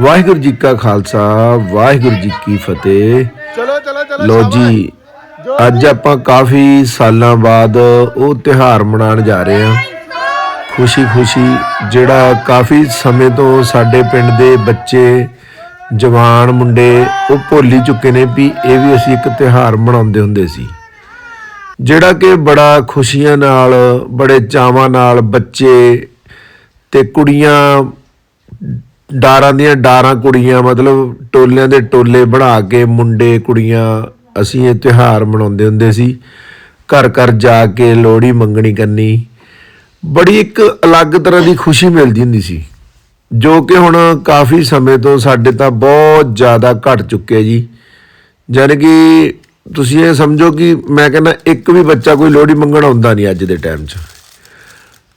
ਵਾਹਿਗੁਰੂ ਜੀ ਕਾ ਖਾਲਸਾ ਵਾਹਿਗੁਰੂ ਜੀ ਕੀ ਫਤਿਹ। ਚਲੋ ਚਲੋ ਚਲੋ ਲੋ। ਜੀ ਅੱਜ ਆਪਾਂ ਕਾਫੀ ਸਾਲਾਂ ਬਾਅਦ ਉਹ ਤਿਹਾਰ ਮਨਾਉਣ ਜਾ ਰਹੇ ਹਾਂ। ਖੁਸ਼ੀ ਖੁਸ਼ੀ ਜਿਹੜਾ ਕਾਫੀ ਸਮੇਂ ਤੋਂ ਸਾਡੇ ਪਿੰਡ ਦੇ ਬੱਚੇ ਜਵਾਨ ਮੁੰਡੇ ਉਹ ਭੁੱਲ ਚੁੱਕੇ ਨੇ ਵੀ ਇਹ ਵੀ ਅਸੀਂ ਇੱਕ ਤਿਹਾਰ ਮਨਾਉਂਦੇ ਹੁੰਦੇ ਸੀ। ਜਿਹੜਾ ਕਿ ਬੜਾ ਖੁਸ਼ੀਆਂ ਨਾਲ ਬੜੇ ਚਾਵਾਂ ਨਾਲ ਬੱਚੇ ਤੇ ਕੁੜੀਆਂ ਡਾਰਾਂ ਦੀਆਂ ਡਾਰਾਂ ਕੁੜੀਆਂ, ਮਤਲਬ ਟੋਲਿਆਂ ਦੇ ਟੋਲੇ ਬਣਾ ਕੇ ਮੁੰਡੇ, ਕੁੜੀਆਂ ਅਸੀਂ ਇਹ ਤਿਉਹਾਰ ਮਨਾਉਂਦੇ ਹੁੰਦੇ ਸੀ। ਘਰ ਘਰ ਜਾ ਕੇ ਲੋਹੜੀ ਮੰਗਣੀ ਕਰਨੀ। ਬੜੀ ਇੱਕ ਅਲੱਗ ਤਰ੍ਹਾਂ ਦੀ ਖੁਸ਼ੀ ਮਿਲਦੀ ਹੁੰਦੀ ਸੀ। ਜੋ ਕਿ ਹੁਣ ਕਾਫੀ ਸਮੇਂ ਤੋਂ ਸਾਡੇ ਤਾਂ ਬਹੁਤ ਜ਼ਿਆਦਾ ਘਟ ਚੁੱਕਿਆ ਜੀ। ਯਾਨੀ ਕਿ ਤੁਸੀਂ ਇਹ ਸਮਝੋ ਕਿ ਮੈਂ ਕਹਿੰਦਾ ਇੱਕ ਵੀ ਬੱਚਾ ਕੋਈ ਲੋਹੜੀ ਮੰਗਣ ਆਉਂਦਾ ਨਹੀਂ ਅੱਜ ਦੇ ਟਾਈਮ 'ਚ।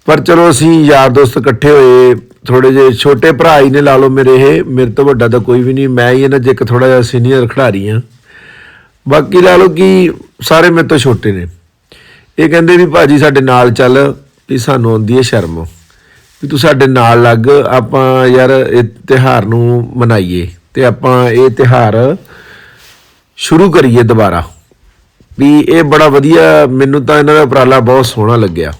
ਪਰ ਚਲੋ ਅਸੀਂ ਯਾਰ ਦੋਸਤ ਇਕੱਠੇ ਹੋਏ ਥੋੜੇ ਜਿਹੇ ਛੋਟੇ ਭਰਾ ਹੀ ਨੇ, ਲਾ ਲਓ ਮੇਰੇ ਇਹ, ਮੇਰੇ ਤੋਂ ਵੱਡਾ ਤਾਂ ਕੋਈ ਵੀ ਨਹੀਂ, ਮੈਂ ਹੀ ਇਹਨਾਂ 'ਚ ਇੱਕ ਥੋੜਾ ਜਿਹਾ ਸੀਨੀਅਰ ਖਿਡਾਰੀ ਆ ਬਾਕੀ ਲਾ ਲਓ ਕਿ ਸਾਰੇ ਮੇਰੇ ਤੋਂ ਛੋਟੇ ਨੇ। ਇਹ ਕਹਿੰਦੇ ਵੀ ਭਾਜੀ ਸਾਡੇ ਨਾਲ ਚੱਲ, ਵੀ ਸਾਨੂੰ ਆਉਂਦੀ ਹੈ ਸ਼ਰਮ। ਵੀ ਤੂੰ ਸਾਡੇ ਨਾਲ ਲੱਗ, ਆਪਾਂ ਯਾਰ ਇਹ ਤਿਹਾਰ ਨੂੰ ਮਨਾਈਏ ਤੇ ਆਪਾਂ ਇਹ ਤਿਹਾਰ ਸ਼ੁਰੂ ਕਰੀਏ ਦੁਬਾਰਾ। ਵੀ ਇਹ ਬੜਾ ਵਧੀਆ, ਮੈਨੂੰ ਤਾਂ ਇਹਨਾਂ ਦਾ ਉਪਰਾਲਾ ਬਹੁਤ ਸੋਹਣਾ ਲੱਗਿਆ।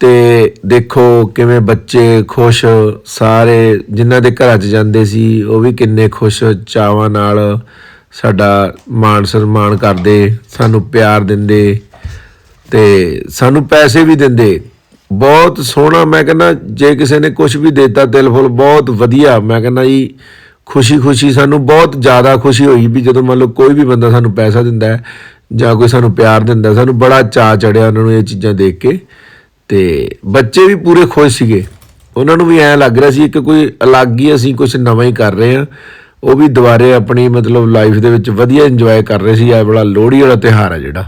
ਤੇ ਦੇਖੋ ਕਿਵੇਂ ਬੱਚੇ ਖੁਸ਼, ਸਾਰੇ ਜਿਨ੍ਹਾਂ ਦੇ ਘਰਾਂ 'ਚ ਜਾਂਦੇ ਸੀ, ਉਹ ਵੀ ਕਿੰਨੇ ਖੁਸ਼ ਚਾਵਾਂ ਨਾਲ ਸਾਡਾ ਮਾਣ ਸਨਮਾਨ ਕਰਦੇ, ਸਾਨੂੰ ਪਿਆਰ ਦਿੰਦੇ ਤੇ ਸਾਨੂੰ ਪੈਸੇ ਵੀ ਦਿੰਦੇ। ਬਹੁਤ ਸੋਹਣਾ, ਮੈਂ ਕਹਿੰਦਾ, ਜੇ ਕਿਸੇ ਨੇ ਕੁਝ ਵੀ ਦਿੱਤਾ, ਦਿਲ ਫੁੱਲ ਬਹੁਤ ਵਧੀਆ। ਮੈਂ ਕਹਿੰਦਾ ਜੀ ਖੁਸ਼ੀ ਖੁਸ਼ੀ ਸਾਨੂੰ ਬਹੁਤ ਜ਼ਿਆਦਾ ਖੁਸ਼ੀ ਹੋਈ ਵੀ ਜਦੋਂ ਮੰਨ ਲਓ ਕੋਈ ਵੀ ਬੰਦਾ ਸਾਨੂੰ ਪੈਸਾ ਦਿੰਦਾ ਹੈ ਜਾਂ ਕੋਈ ਸਾਨੂੰ ਪਿਆਰ ਦਿੰਦਾ ਸਾਨੂੰ ਬੜਾ ਚਾਅ ਚੜਿਆ ਉਹਨਾਂ ਨੂੰ ਇਹ ਚੀਜ਼ਾਂ ਦੇਖ ਕੇ। ਤੇ ਬੱਚੇ ਵੀ ਪੂਰੇ ਖੁਸ਼ ਸੀਗੇ। ਉਹਨਾਂ ਨੂੰ ਵੀ ਐਂ ਲੱਗ ਰਿਹਾ ਸੀ ਕਿ ਕੋਈ ਅਲੱਗ ਹੀ ਅਸੀਂ ਕੁਝ ਨਵਾਂ ਹੀ ਕਰ ਰਹੇ ਹਾਂ। ਉਹ ਵੀ ਦੁਬਾਰੇ ਆਪਣੀ ਮਤਲਬ ਲਾਈਫ ਦੇ ਵਿੱਚ ਵਧੀਆ ਇੰਜੋਏ ਕਰ ਰਹੇ ਸੀ। ਇਹ ਬੜਾ ਲੋਹੜੀ ਵਾਲਾ ਤਿਉਹਾਰ ਹੈ ਜਿਹੜਾ।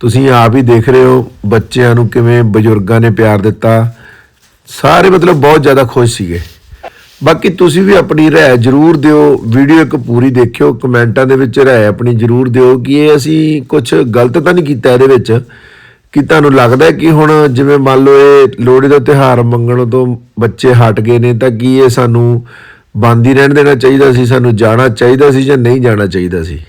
ਤੁਸੀਂ ਆਪ ਹੀ ਦੇਖ ਰਹੇ ਹੋ ਬੱਚਿਆਂ ਨੂੰ ਕਿਵੇਂ ਬਜ਼ੁਰਗਾਂ ਨੇ ਪਿਆਰ ਦਿੱਤਾ। ਸਾਰੇ ਮਤਲਬ ਬਹੁਤ ਜ਼ਿਆਦਾ ਖੁਸ਼ ਸੀਗੇ। ਬਾਕੀ ਤੁਸੀਂ ਵੀ ਆਪਣੀ ਰਾਏ ਜਰੂਰ ਦਿਓ। ਵੀਡੀਓ ਇੱਕ ਪੂਰੀ ਦੇਖਿਓ। ਕਮੈਂਟਾਂ ਦੇ ਵਿੱਚ ਰਾਏ ਆਪਣੀ ਜਰੂਰ ਦਿਓ ਕਿ ਇਹ ਅਸੀਂ ਕੁਝ ਗਲਤ ਤਾਂ ਨਹੀਂ ਕੀਤਾ ਇਹਦੇ ਵਿੱਚ। ਕਿ ਤੁਹਾਨੂੰ ਲੱਗਦਾ ਕਿ ਹੁਣ ਜਿਵੇਂ ਮੰਨ ਲਓ ਇਹ ਲੋਹੜੀ ਦਾ ਤਿਉਹਾਰ ਮੰਗਣ ਤੋਂ ਬੱਚੇ ਹਟ ਗਏ ਨੇ, ਤਾਂ ਕੀ ਇਹ ਸਾਨੂੰ ਬੰਦ ਹੀ ਰਹਿਣ ਦੇਣਾ ਚਾਹੀਦਾ ਸੀ, ਸਾਨੂੰ ਜਾਣਾ ਚਾਹੀਦਾ ਸੀ ਜਾਂ ਨਹੀਂ ਜਾਣਾ ਚਾਹੀਦਾ ਸੀ?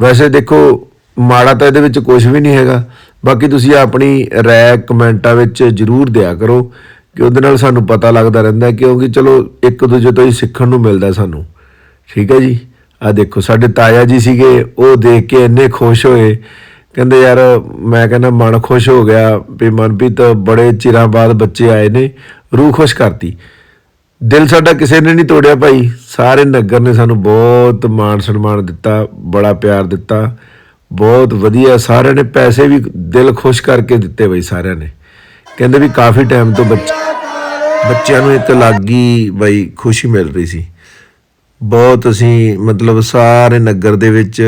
ਵੈਸੇ ਦੇਖੋ, ਮਾੜਾ ਤਾਂ ਇਹਦੇ ਵਿੱਚ ਕੁਝ ਵੀ ਨਹੀਂ ਹੈਗਾ। ਬਾਕੀ ਤੁਸੀਂ ਆਪਣੀ ਰਾਏ ਕਮੈਂਟਾਂ ਵਿੱਚ ਜਰੂਰ ਦਿਆ ਕਰੋ ਕਿ ਉਹਦੇ ਨਾਲ ਸਾਨੂੰ ਪਤਾ ਲੱਗਦਾ ਰਹਿੰਦਾ ਕਿਉਂਕਿ ਚਲੋ ਇੱਕ ਦੂਜੇ ਤੋਂ ਹੀ ਸਿੱਖਣ ਨੂੰ ਮਿਲਦਾ ਸਾਨੂੰ। ਠੀਕ ਹੈ ਜੀ? ਆ ਦੇਖੋ, ਸਾਡੇ ਤਾਇਆ ਜੀ ਸੀਗੇ, ਉਹ ਦੇਖ ਕੇ ਇੰਨੇ ਖੁਸ਼ ਹੋਏ ਕਹਿੰਦੇ ਯਾਰ ਮੈਂ ਕਹਿੰਦਾ ਮਨ ਖੁਸ਼ ਹੋ ਗਿਆ ਵੀ ਮਨਪ੍ਰੀਤ ਬੜੇ ਚਿਰਾਂ ਬਾਅਦ ਬੱਚੇ ਆਏ ਨੇ, ਰੂਹ ਖੁਸ਼ ਕਰਤੀ। ਦਿਲ ਸਾਡਾ ਕਿਸੇ ਨੇ ਨਹੀਂ ਤੋੜਿਆ ਭਾਈ। ਸਾਰੇ ਨਗਰ ਨੇ ਸਾਨੂੰ ਬਹੁਤ ਮਾਣ ਸਨਮਾਨ ਦਿੱਤਾ, ਬੜਾ ਪਿਆਰ ਦਿੱਤਾ। ਬਹੁਤ ਵਧੀਆ, ਸਾਰਿਆਂ ਨੇ ਪੈਸੇ ਵੀ ਦਿਲ ਖੁਸ਼ ਕਰਕੇ ਦਿੱਤੇ ਬਈ ਸਾਰਿਆਂ ਨੇ। ਕਹਿੰਦੇ ਵੀ ਕਾਫੀ ਟਾਈਮ ਤੋਂ ਬੱਚ ਬੱਚਿਆਂ ਨੂੰ ਇੱਕ ਲੱਗੀ ਬਈ ਖੁਸ਼ੀ ਮਿਲ ਰਹੀ ਸੀ। ਬਹੁਤ ਅਸੀਂ ਮਤਲਬ ਸਾਰੇ ਨਗਰ ਦੇ ਵਿੱਚ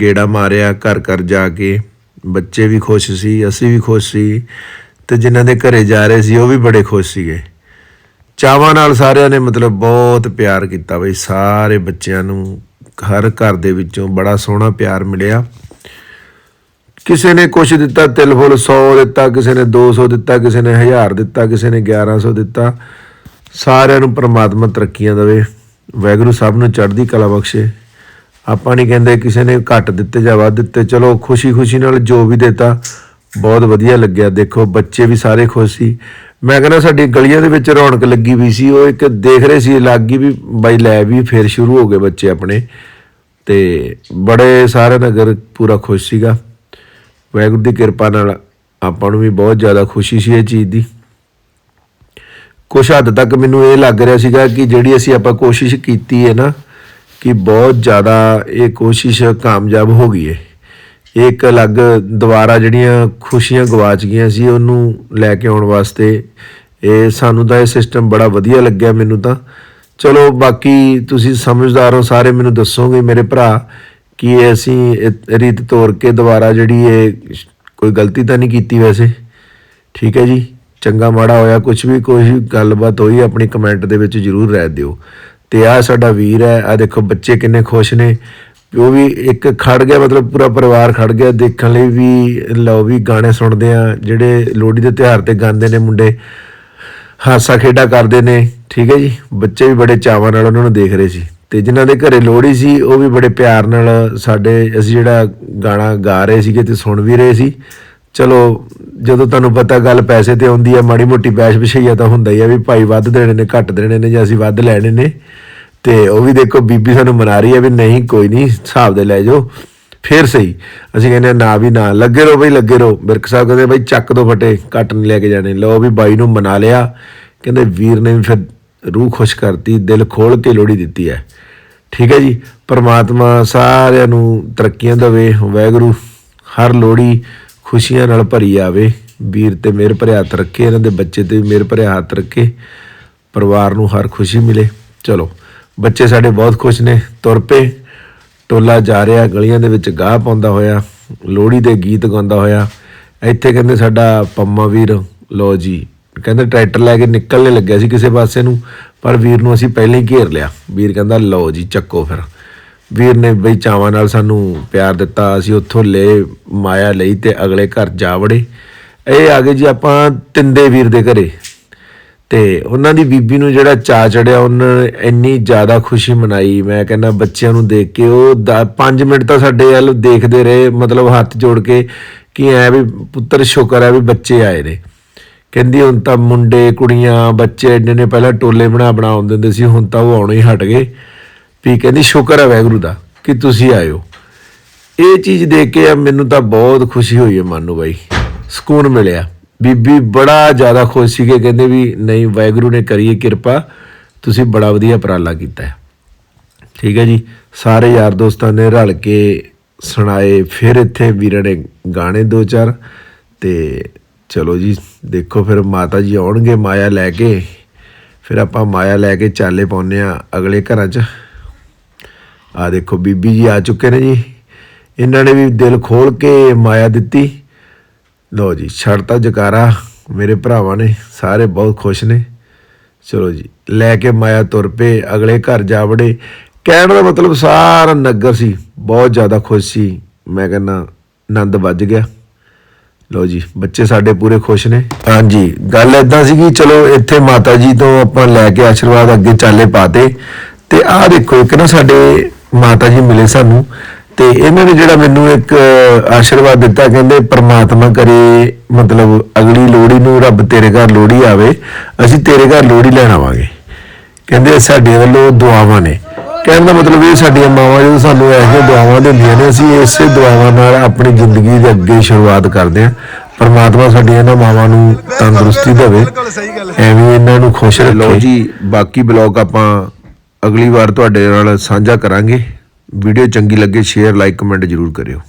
ਗੇੜਾ ਮਾਰਿਆ, ਘਰ ਘਰ ਜਾ ਕੇ। ਬੱਚੇ ਵੀ ਖੁਸ਼ ਸੀ, ਅਸੀਂ ਵੀ ਖੁਸ਼ ਸੀ ਤੇ ਜਿਨ੍ਹਾਂ ਦੇ ਘਰੇ ਜਾ ਰਹੇ ਸੀ, ਉਹ ਵੀ ਬੜੇ ਖੁਸ਼ ਸੀਗੇ। ਚਾਵਾਂ ਨਾਲ ਸਾਰਿਆਂ ਨੇ ਮਤਲਬ ਬਹੁਤ ਪਿਆਰ ਕੀਤਾ ਬਈ, ਸਾਰੇ ਬੱਚਿਆਂ ਨੂੰ ਹਰ ਘਰ ਦੇ ਵਿੱਚੋਂ ਬੜਾ ਸੋਹਣਾ ਪਿਆਰ ਮਿਲਿਆ। ਕਿਸੇ ਨੇ ਕੁਛ ਦਿੱਤਾ, ਤਿਲ ਫੁੱਲ 100 ਦਿੱਤਾ, ਕਿਸੇ ਨੇ 200 ਦਿੱਤਾ, ਕਿਸੇ ਨੇ 1000 ਦਿੱਤਾ, ਕਿਸੇ ਨੇ 1100 ਦਿੱਤਾ। ਸਾਰਿਆਂ ਨੂੰ ਪ੍ਰਮਾਤਮਾ ਤਰੱਕੀਆਂ ਦੇਵੇ। ਵੈਗੁਰੂ ਸਾਹਿਬ ਨੂੰ ਚੜ੍ਹਦੀ ਕਲਾ ਬਖਸ਼ੇ। ਆਪਾਂ ਨਹੀਂ ਕਹਿੰਦੇ ਕਿਸੇ ਨੇ ਘੱਟ ਦਿੱਤੇ ਜਾਂ ਵੱਧ ਦਿੱਤੇ। ਚਲੋ ਖੁਸ਼ੀ ਖੁਸ਼ੀ ਨਾਲ ਜੋ ਵੀ ਦਿੱਤਾ, ਬਹੁਤ ਵਧੀਆ ਲੱਗਿਆ। ਦੇਖੋ, ਬੱਚੇ ਵੀ ਸਾਰੇ ਖੁਸ਼ ਸੀ। ਮੈਂ ਕਹਿੰਦਾ ਸਾਡੀ ਗਲੀਆਂ ਦੇ ਵਿੱਚ ਰੌਣਕ ਲੱਗੀ ਵੀ ਸੀ। ਉਹ ਇੱਕ ਦੇਖ ਰਹੇ ਸੀ, ਲੱਗੀ ਵੀ ਬਾਈ ਲੈ ਵੀ ਫੇਰ ਸ਼ੁਰੂ ਹੋ ਗਏ ਬੱਚੇ ਆਪਣੇ। ਤੇ ਬੜੇ ਸਾਰੇ ਨਗਰ ਪੂਰਾ ਖੁਸ਼ ਸੀਗਾ। ਵਾਹਿਗੁਰੂ ਦੀ ਕਿਰਪਾ ਨਾਲ ਆਪਾਂ ਨੂੰ ਵੀ ਬਹੁਤ ਜ਼ਿਆਦਾ ਖੁਸ਼ੀ ਸੀ ਇਹ ਚੀਜ਼ ਦੀ। ਕੁਛ ਹੱਦ ਤੱਕ ਮੈਨੂੰ ਇਹ ਲੱਗ ਰਿਹਾ ਸੀਗਾ ਕਿ ਜਿਹੜੀ ਅਸੀਂ ਆਪਾਂ ਕੋਸ਼ਿਸ਼ ਕੀਤੀ ਹੈ ਨਾ, ਕਿ ਬਹੁਤ ਜ਼ਿਆਦਾ ਇਹ ਕੋਸ਼ਿਸ਼ ਕਾਮਯਾਬ ਹੋ ਗਈ ਹੈ। ਇਹ ਇੱਕ ਅਲੱਗ ਦੁਬਾਰਾ ਜਿਹੜੀਆਂ ਖੁਸ਼ੀਆਂ ਗਵਾਚ ਗਈਆਂ ਸੀ, ਉਹਨੂੰ ਲੈ ਕੇ ਆਉਣ ਵਾਸਤੇ ਇਹ ਸਾਨੂੰ ਤਾਂ ਇਹ ਸਿਸਟਮ ਬੜਾ ਵਧੀਆ ਲੱਗਿਆ ਮੈਨੂੰ ਤਾਂ। ਚਲੋ, ਬਾਕੀ ਤੁਸੀਂ ਸਮਝਦਾਰ ਹੋ, ਸਾਰੇ ਮੈਨੂੰ ਦੱਸੋਗੇ ਮੇਰੇ ਭਰਾ, ਕਿ ਇਹ ਅਸੀਂ ਰੀਤ ਤੋੜ ਕੇ ਦੁਬਾਰਾ ਜਿਹੜੀ ਇਹ ਕੋਈ ਗਲਤੀ ਤਾਂ ਨਹੀਂ ਕੀਤੀ ਵੈਸੇ? ਠੀਕ ਹੈ ਜੀ। ਚੰਗਾ ਮਾੜਾ ਹੋਇਆ ਕੁਝ ਵੀ ਕੋਈ ਗੱਲਬਾਤ ਹੋਈ, ਆਪਣੀ ਕਮੈਂਟ ਦੇ ਵਿੱਚ ਜਰੂਰ ਰਹਿ ਦਿਓ। ਤੇ ਆ ਸਾਡਾ ਵੀਰ ਹੈ ਆ ਦੇਖੋ ਬੱਚੇ ਕਿੰਨੇ ਖੁਸ਼ ਨੇ। ਉਹ ਵੀ ਇੱਕ ਖੜ ਗਿਆ, ਮਤਲਬ ਪੂਰਾ ਪਰਿਵਾਰ ਖੜ ਗਿਆ, ਦੇਖਣ ਲਈ ਵੀ, ਲਓ ਵੀ ਗਾਣੇ ਸੁਣਦੇ ਆ, ਜਿਹੜੇ ਲੋਹੜੀ ਦੇ ਤਿਉਹਾਰ ਤੇ ਗਾਉਂਦੇ ਨੇ ਮੁੰਡੇ। ਹਾਸਾ ਖੇਡਾ ਕਰਦੇ ਨੇ, ਠੀਕ ਹੈ ਜੀ? ਬੱਚੇ ਵੀ ਬੜੇ ਚਾਵਾਂ ਨਾਲ ਉਹਨਾਂ ਨੂੰ ਦੇਖ ਰਹੇ ਸੀ। ਤੇ ਜਿਨ੍ਹਾਂ ਦੇ ਘਰੇ ਲੋਹੜੀ ਸੀ, ਉਹ ਵੀ ਬੜੇ ਪਿਆਰ ਨਾਲ ਸਾਡੇ, ਅਸੀਂ ਜਿਹੜਾ ਗਾਣਾ ਗਾ ਰਹੇ ਸੀਗੇ ਤੇ ਸੁਣ ਵੀ ਰਹੇ ਸੀ। ਚਲੋ ਜਦੋਂ ਤੁਹਾਨੂੰ ਪਤਾ ਗੱਲ ਪੈਸੇ ਤੇ ਆਉਂਦੀ ਹੈ ਮਾੜੀ ਮੋਟੀ ਬੈਸ਼ ਵਿਸ਼ਈਆ ਤਾਂ ਹੁੰਦਾ ਹੀ ਆ ਵੀ ਭਾਈ ਵੱਧ ਦੇਣੇ ਨੇ ਘੱਟ ਦੇਣੇ ਨੇ ਜਾਂ ਅਸੀਂ ਵੱਧ ਲੈਣੇ ਨੇ। ਤੇ ਉਹ ਵੀ ਦੇਖੋ ਬੀਬੀ ਸਾਨੂੰ ਮਨਾ ਰਹੀ ਹੈ ਵੀ ਨਹੀਂ ਕੋਈ ਨਹੀਂ ਹਿਸਾਬ ਦੇ ਲੈ ਜਾਓ। ਫੇਰ ਸਹੀ ਅਸੀਂ ਕਹਿੰਦੇ ਹਾਂ, ਨਾ ਵੀ ਨਾ ਲੱਗੇ ਰਹੋ ਬਈ ਲੱਗੇ ਰਹੋ। ਬਿਰਕ ਸਾਹਿਬ ਕਹਿੰਦੇ ਬਈ ਚੱਕ ਦੋ ਫਟੇ ਘੱਟ ਨਹੀਂ ਲੈ ਕੇ ਜਾਣੇ। ਲਓ ਵੀ ਬਾਈ ਨੂੰ ਮਨਾ ਲਿਆ। ਕਹਿੰਦੇ ਵੀਰ ਨੇ ਵੀ ਫਿਰ ਰੂਹ ਖੁਸ਼ ਕਰਤੀ ਦਿਲ ਖੋਲ ਕੇ ਲੋੜੀ ਦਿੱਤੀ ਹੈ। ਠੀਕ ਹੈ ਜੀ ਪਰਮਾਤਮਾ ਸਾਰਿਆਂ ਨੂੰ ਤਰੱਕੀਆਂ ਦੇਵੇ ਵਾਹਿਗੁਰੂ ਹਰ ਲੋੜੀ ਖੁਸ਼ੀਆਂ ਨਾਲ ਭਰੀ ਆਵੇ। ਵੀਰ ਤੇ ਮਿਹਰ ਭਰਿਆ ਹੱਥ ਰੱਖੇ, ਇਹਨਾਂ ਦੇ ਬੱਚੇ ਤੇ ਵੀ ਮਿਹਰ ਭਰਿਆ ਹੱਥ ਰੱਖੇ। ਪਰਿਵਾਰ ਨੂੰ ਹਰ ਖੁਸ਼ੀ ਮਿਲੇ। ਚਲੋ, ਬੱਚੇ ਸਾਡੇ ਬਹੁਤ ਖੁਸ਼ ਨੇ। ਤੁਰ ਪਏ। ਟੋਲਾ ਜਾ ਰਿਹਾ, ਗਲੀਆਂ ਦੇ ਵਿੱਚ ਗਾਹ ਪਾਉਂਦਾ ਹੋਇਆ, ਲੋਹੜੀ ਦੇ ਗੀਤ ਗਾਉਂਦਾ ਹੋਇਆ। ਇੱਥੇ ਕਹਿੰਦੇ ਸਾਡਾ ਪੰਮਾ ਵੀਰ ਲੋ ਜੀ। ਕਹਿੰਦੇ ਟਰੈਕਟਰ ਲੈ ਕੇ ਨਿਕਲਣੇ ਲੱਗਿਆ ਸੀ ਕਿਸੇ ਪਾਸੇ ਨੂੰ, ਪਰ ਵੀਰ ਨੂੰ ਅਸੀਂ ਪਹਿਲਾਂ ਹੀ ਘੇਰ ਲਿਆ। ਵੀਰ ਕਹਿੰਦਾ, ਲਓ ਜੀ, ਚੱਕੋ ਫਿਰ। ਵੀਰ ਨੇ ਬਈ ਚਾਵਾਂ ਨਾਲ ਸਾਨੂੰ ਪਿਆਰ ਦਿੱਤਾ, ਅਸੀਂ ਉੱਥੋਂ ਲੈ ਮਾਇਆ ਲਈ ਤੇ ਅਗਲੇ ਘਰ ਜਾ ਵੜੇ। ਇਹ ਆ ਗਏ ਜੀ ਆਪਾਂ ਤਿੰਦੇ ਵੀਰ ਦੇ ਘਰੇ। ਤੇ ਉਹਨਾਂ ਦੀ ਬੀਬੀ ਨੂੰ ਜਿਹੜਾ ਚਾ ਚੜਿਆ, ਉਹਨਾਂ ਨੇ ਇੰਨੀ ਜ਼ਿਆਦਾ ਖੁਸ਼ੀ ਮਨਾਈ। ਮੈਂ ਕਹਿੰਦਾ ਬੱਚਿਆਂ ਨੂੰ ਦੇਖ ਕੇ ਉਹ 5 ਮਿੰਟ ਤਾਂ ਸਾਡੇ ਵੱਲ ਦੇਖਦੇ ਰਹੇ, ਮਤਲਬ ਹੱਥ ਜੋੜ ਕੇ ਕਿ ਐ ਵੀ ਪੁੱਤਰ ਸ਼ੁਕਰ ਹੈ ਵੀ ਬੱਚੇ ਆਏ ਨੇ। ਕਹਿੰਦੀ ਹੁਣ ਤਾਂ ਮੁੰਡੇ, ਕੁੜੀਆਂ, ਬੱਚੇ ਇੰਨੇ ਨੇ, ਪਹਿਲਾਂ ਟੋਲੇ ਬਣਾ ਬਣਾ ਆਉਂਦੇ ਹੁੰਦੇ ਸੀ, ਹੁਣ ਤਾਂ ਉਹ ਆਉਣੇ ਹੀ ਹਟ ਗਏ। ਵੀ ਕਹਿੰਦੀ, ਸ਼ੁਕਰ ਹੈ ਵੈਗੁਰੂ ਦਾ ਕਿ ਤੁਸੀਂ ਆਇਓ ਇਹ ਚੀਜ਼ ਦੇਖ ਕੇ ਮੈਨੂੰ ਤਾਂ ਬਹੁਤ ਖੁਸ਼ੀ ਹੋਈ ਹੈ ਮਨ ਬਾਈ। ਸਕੂਨ ਮਿਲਿਆ। ਬੀਬੀ ਬੜਾ ਜ਼ਿਆਦਾ ਖੁਸ਼ ਸੀਗੇ, ਕਹਿੰਦੇ ਵੀ, ਨਹੀਂ, ਵਾਹਿਗੁਰੂ ਨੇ ਕਰੀਏ ਕਿਰਪਾ, ਤੁਸੀਂ ਬੜਾ ਵਧੀਆ ਉਪਰਾਲਾ ਕੀਤਾ ਹੈ। ਠੀਕ ਹੈ ਜੀ। ਸਾਰੇ ਯਾਰ ਦੋਸਤਾਂ ਨੇ ਰਲ ਕੇ ਸੁਣਾਏ। ਫਿਰ ਇੱਥੇ ਵੀਰਾਂ ਨੇ ਗਾਣੇ ਦੋ ਚਾਰ ਤੇ ਚਲੋ ਜੀ, ਦੇਖੋ ਫਿਰ ਮਾਤਾ ਜੀ ਆਉਣਗੇ, ਮਾਇਆ ਲੈ ਕੇ। ਫਿਰ ਆਪਾਂ ਮਾਇਆ ਲੈ ਕੇ ਚਾਲੇ ਪਾਉਨੇ ਆ ਅਗਲੇ ਘਰਾਂ 'ਚ। ਆ ਦੇਖੋ, ਬੀਬੀ ਜੀ ਆ ਚੁੱਕੇ ਨੇ ਜੀ। ਇਹਨਾਂ ਨੇ ਵੀ ਦਿਲ ਖੋਲ ਕੇ ਮਾਇਆ ਦਿੱਤੀ। ਲਓ ਜੀ ਛੜਤਾ ਜਕਾਰਾ, ਮੇਰੇ ਭਰਾਵਾਂ ਨੇ ਸਾਰੇ ਬਹੁਤ ਖੁਸ਼ ਨੇ। ਚਲੋ ਜੀ, ਲੈ ਕੇ ਮਾਇਆ ਤੁਰ ਪਏ, ਅਗਲੇ ਘਰ ਜਾ ਵੜੇ। ਕਹਿਣ ਦਾ ਮਤਲਬ ਸਾਰਾ ਨਗਰ ਸੀ, ਬਹੁਤ ਜ਼ਿਆਦਾ ਖੁਸ਼ ਸੀ। ਮੈਂ ਕਹਿੰਦਾ, ਆਨੰਦ ਵੱਜ ਗਿਆ। ਲਓ ਜੀ, ਬੱਚੇ ਸਾਡੇ ਪੂਰੇ ਖੁਸ਼ ਨੇ। ਹਾਂਜੀ, ਗੱਲ ਇਦਾਂ ਸੀਗੀ ਚਲੋ ਇੱਥੇ ਮਾਤਾ ਜੀ ਤੋਂ ਆਪਾਂ ਲੈ ਕੇ ਆਸ਼ੀਰਵਾਦ ਅੱਗੇ ਚਾਲੇ ਪਾਤੇ ਤੇ ਆਹ ਦੇਖੋ, ਇੱਕ ਨਾ ਸਾਡੇ ਮਾਤਾ ਜੀ ਮਿਲੇ ਸਾਨੂੰ ਤੇ ਇਹਨਾਂ ਨੇ ਜਿਹੜਾ ਮੈਨੂੰ ਇੱਕ ਆਸ਼ੀਰਵਾਦ ਦਿੱਤਾ ਕਹਿੰਦੇ ਪ੍ਰਮਾਤਮਾ ਕਰੇ ਮਤਲਬ ਅਗਲੀ ਲੋਹੜੀ ਨੂੰ ਰੱਬ ਤੇਰੇ ਘਰ ਲੋਹੜੀ ਆਵੇ ਅਸੀਂ ਤੇਰੇ ਘਰ ਲੋਹੜੀ ਲੈਣ ਆਵਾਂਗੇ। ਕਹਿੰਦੇ ਸਾਡੇ ਵੱਲੋਂ ਦੁਆਵਾਂ ਨੇ। ਕਹਿਣ ਦਾ ਮਤਲਬ ਇਹ ਸਾਡੀਆਂ ਮਾਵਾਂ ਜਦੋਂ ਸਾਨੂੰ ਇਹੋ ਜਿਹੀਆਂ ਦੁਆਵਾਂ ਦਿੰਦੀਆਂ ਨੇ ਅਸੀਂ ਇਸੇ ਦੁਆਵਾਂ ਨਾਲ ਆਪਣੀ ਜ਼ਿੰਦਗੀ ਦੇ ਅੱਗੇ ਸ਼ੁਰੂਆਤ ਕਰਦੇ ਹਾਂ। ਪਰਮਾਤਮਾ ਸਾਡੀਆਂ ਇਹਨਾਂ ਮਾਵਾਂ ਨੂੰ ਤੰਦਰੁਸਤੀ ਦੇਵੇ। ਐਵੇਂ ਇਹਨਾਂ ਨੂੰ ਖੁਸ਼ ਰੱਖੇ। ਲਓ ਜੀ ਬਾਕੀ ਬਲੌਗ ਆਪਾਂ ਅਗਲੀ ਵਾਰ ਤੁਹਾਡੇ ਨਾਲ ਸਾਂਝਾ ਕਰਾਂਗੇ। ਵੀਡੀਓ ਚੰਗੀ ਲੱਗੇ ਸ਼ੇਅਰ ਲਾਈਕ ਕਮੈਂਟ ਜ਼ਰੂਰ ਕਰਿਓ।